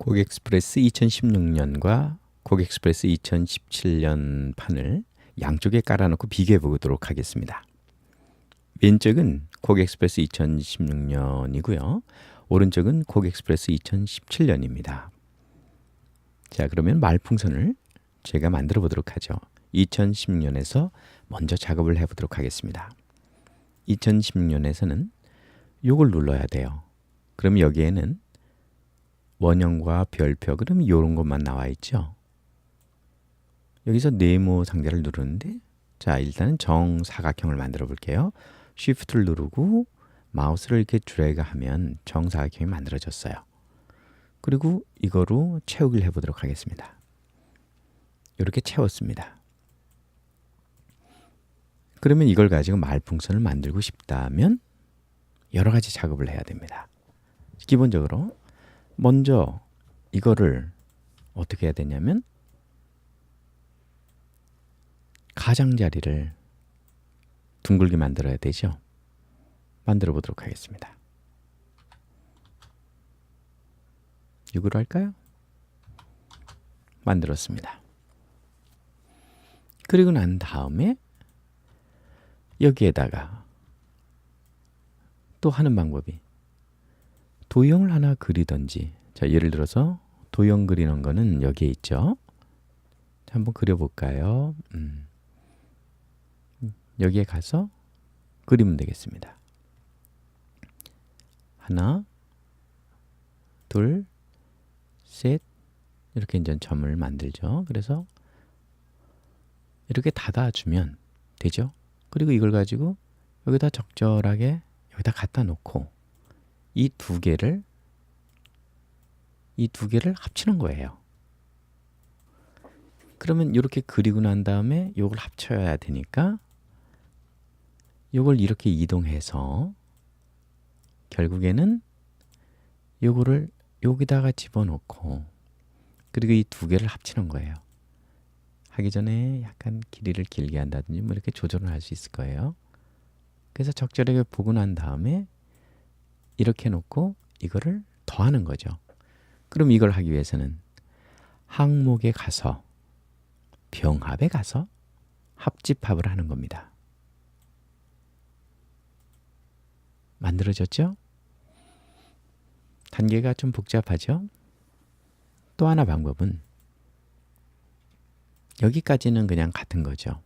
고객스프레스 2016년과 고객스프레스 2017년 판을 양쪽에 깔아놓고 비교해 보도록 하겠습니다. 왼쪽은 고객스프레스 2016년이고요. 오른쪽은 고객스프레스 2017년입니다. 자, 그러면 말풍선을 제가 만들어 보도록 하죠. 2016년에서 먼저 작업을 해 보도록 하겠습니다. 2016년에서는 요걸 눌러야 돼요. 그럼 여기에는 원형과 별표 그럼 이런 것만 나와 있죠. 여기서 네모 상자를 누르는데 자 일단은 정사각형을 만들어 볼게요. Shift를 누르고 마우스를 이렇게 드래그 하면 정사각형이 만들어졌어요. 그리고 이거로 채우기를 해보도록 하겠습니다. 이렇게 채웠습니다. 그러면 이걸 가지고 말풍선을 만들고 싶다면 여러 가지 작업을 해야 됩니다. 기본적으로 먼저 이거를 어떻게 해야 되냐면 가장자리를 둥글게 만들어야 되죠. 만들어 보도록 하겠습니다. 6으로 할까요? 만들었습니다. 그리고 난 다음에 여기에다가 또 하는 방법이 도형을 하나 그리던지 자 예를 들어서 도형 그리는 거는 여기에 있죠. 한번 그려볼까요? 음. 여기에 가서 그리면 되겠습니다. 하나, 둘, 셋 이렇게 이제 점을 만들죠. 그래서 이렇게 닫아주면 되죠. 그리고 이걸 가지고 여기다 적절하게 여기다 갖다 놓고 이 두 개를 이 두 개를 합치는 거예요. 그러면 이렇게 그리고 난 다음에 이걸 합쳐야 되니까 이걸 이렇게 이동해서 결국에는 요거를 여기다가 집어넣고 그리고 이 두 개를 합치는 거예요. 하기 전에 약간 길이를 길게 한다든지 뭐 이렇게 조절을 할 수 있을 거예요. 그래서 적절하게 보고 난 다음에 이렇게 놓고 이거를 더하는 거죠. 그럼 이걸 하기 위해서는 항목에 가서 병합에 가서 합집합을 하는 겁니다. 만들어졌죠? 단계가 좀 복잡하죠? 또 하나 방법은 여기까지는 그냥 같은 거죠.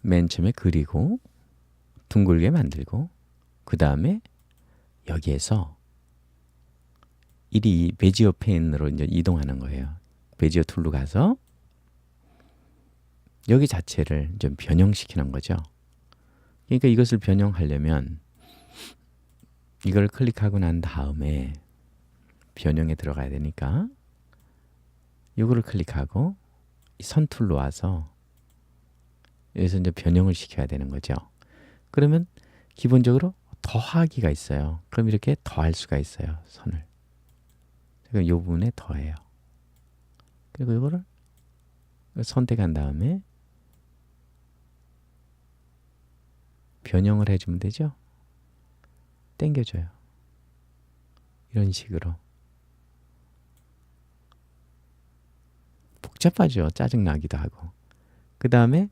맨 처음에 그리고 둥글게 만들고 그 다음에 여기에서 이리 베지어 펜으로 이제 이동하는 거예요. 베지어 툴로 가서 여기 자체를 좀 변형시키는 거죠. 그러니까 이것을 변형하려면 이걸 클릭하고 난 다음에 변형에 들어가야 되니까 이거를 클릭하고 선 툴로 와서 여기서 이제 변형을 시켜야 되는 거죠. 그러면 기본적으로 더하기가 있어요. 그럼 이렇게 더할 수가 있어요. 선을. 그럼 이 부분에 더해요. 그리고 이거를 선택한 다음에 변형을 해주면 되죠. 땡겨줘요. 이런 식으로. 복잡하죠. 짜증나기도 하고. 그 다음에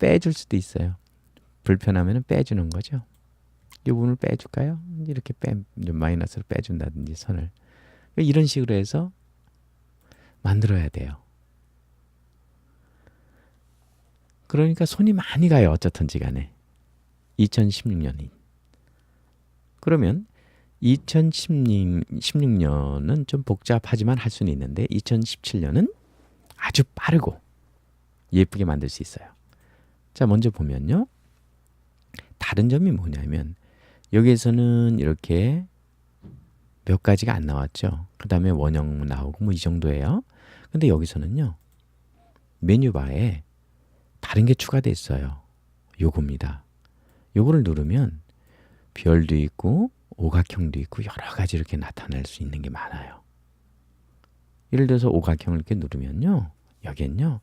빼줄 수도 있어요. 불편하면 빼주는 거죠. 이 부분을 빼줄까요? 이렇게 빼, 마이너스로 빼준다든지 선을. 이런 식으로 해서 만들어야 돼요. 그러니까 손이 많이 가요. 어쩌든지 간에. 2016년이. 그러면 2016년은 좀 복잡하지만 할 수는 있는데 2017년은 아주 빠르고 예쁘게 만들 수 있어요. 자, 먼저 보면요. 다른 점이 뭐냐면 여기에서는 이렇게 몇 가지가 안 나왔죠. 그 다음에 원형 나오고 뭐 이 정도예요. 근데 여기서는요. 메뉴바에 다른 게 추가되어 있어요. 요겁니다. 요거를 누르면 별도 있고 오각형도 있고 여러 가지 이렇게 나타낼 수 있는 게 많아요. 예를 들어서 오각형을 이렇게 누르면요. 여기엔요.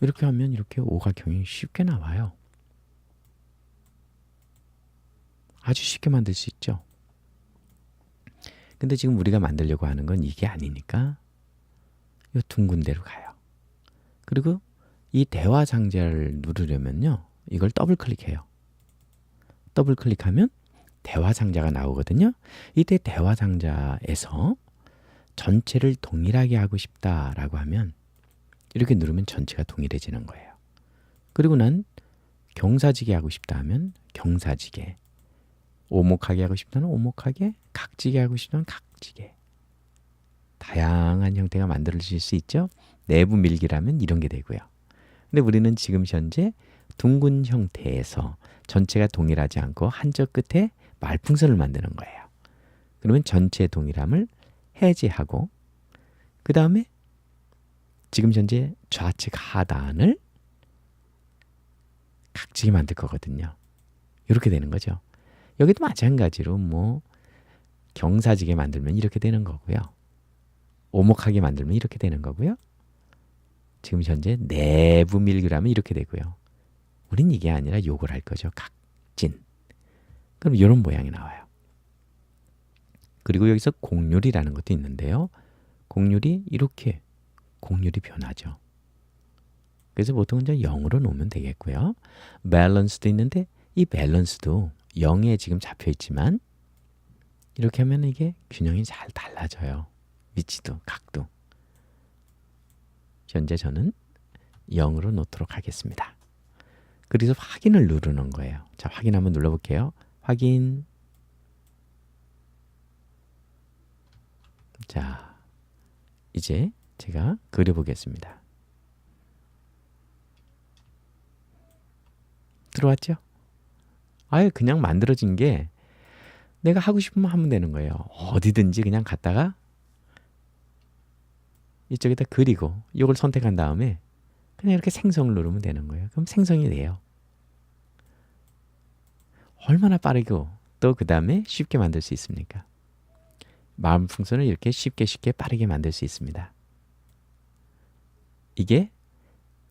이렇게 하면 이렇게 오각형이 쉽게 나와요. 아주 쉽게 만들 수 있죠. 근데 지금 우리가 만들려고 하는 건 이게 아니니까 이 둥근 데로 가요. 그리고 이 대화 상자를 누르려면요. 이걸 더블 클릭해요. 더블 클릭하면 대화 상자가 나오거든요. 이때 대화 상자에서 전체를 동일하게 하고 싶다라고 하면 이렇게 누르면 전체가 동일해지는 거예요. 그리고 난 경사지게 하고 싶다 하면 경사지게 오목하게 하고 싶다면 오목하게 각지게 하고 싶다면 각지게 다양한 형태가 만들어질 수 있죠. 내부 밀기라면 이런 게 되고요. 근데 우리는 지금 현재 둥근 형태에서 전체가 동일하지 않고 한쪽 끝에 말풍선을 만드는 거예요. 그러면 전체 동일함을 해제하고 그 다음에 지금 현재 좌측 하단을 각지게 만들 거거든요. 이렇게 되는 거죠. 여기도 마찬가지로 뭐 경사지게 만들면 이렇게 되는 거고요. 오목하게 만들면 이렇게 되는 거고요. 지금 현재 내부 밀기라면 이렇게 되고요. 우린 이게 아니라 요걸 할 거죠. 각진. 그럼 이런 모양이 나와요. 그리고 여기서 공률이라는 것도 있는데요. 공률이 이렇게 공률이 변하죠. 그래서 보통은 저 0으로 놓으면 되겠고요. 밸런스도 있는데 이 밸런스도 0에 지금 잡혀 있지만 이렇게 하면 이게 균형이 잘 달라져요. 위치도 각도. 현재 저는 0으로 놓도록 하겠습니다. 그래서 확인을 누르는 거예요. 자, 확인 한번 눌러볼게요. 확인. 자, 이제 제가 그려보겠습니다. 들어왔죠? 아예 그냥 만들어진 게 내가 하고 싶으면 하면 되는 거예요. 어디든지 그냥 갔다가 이쪽에다 그리고 이걸 선택한 다음에 그냥 이렇게 생성을 누르면 되는 거예요. 그럼 생성이 돼요. 얼마나 빠르고 또 그 다음에 쉽게 만들 수 있습니까? 마음 풍선을 이렇게 쉽게 쉽게 빠르게 만들 수 있습니다. 이게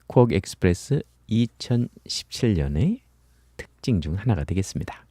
쿼크 익스프레스 2017년의 특징 중 하나가 되겠습니다.